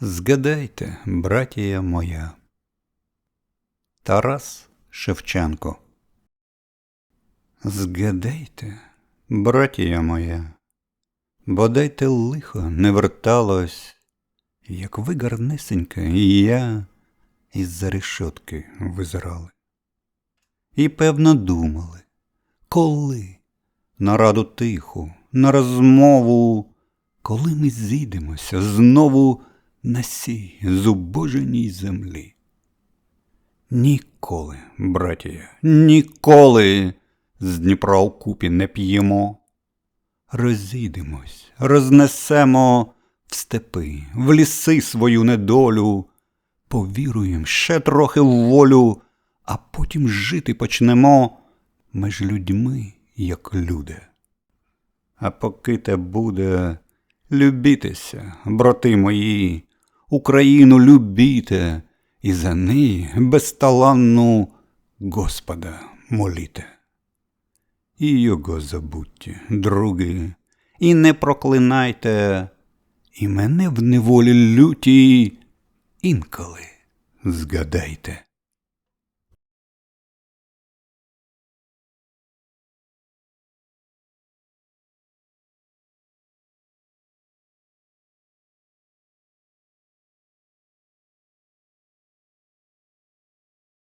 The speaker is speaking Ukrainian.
Згадайте, братія моя. Тарас Шевченко. Згадайте, братія моя, бодай те лихо не верталось, як ви гарнесенька і я із-за решотки визирали. І певно думали, коли на раду тиху, на розмову, коли ми зійдемося знову на сій зубоженій землі. Ніколи, братія, ніколи з Дніпра у купі не п'ємо. Розійдемось, рознесемо в степи, в ліси свою недолю, повіруєм ще трохи в волю, а потім жити почнемо між людьми, як люди. А поки те буде, любітеся, брати мої, Україну любіте, і за неї безталанну Господа моліте. І його забудьте, други, і не проклинайте, і мене в неволі лютій інколи згадайте.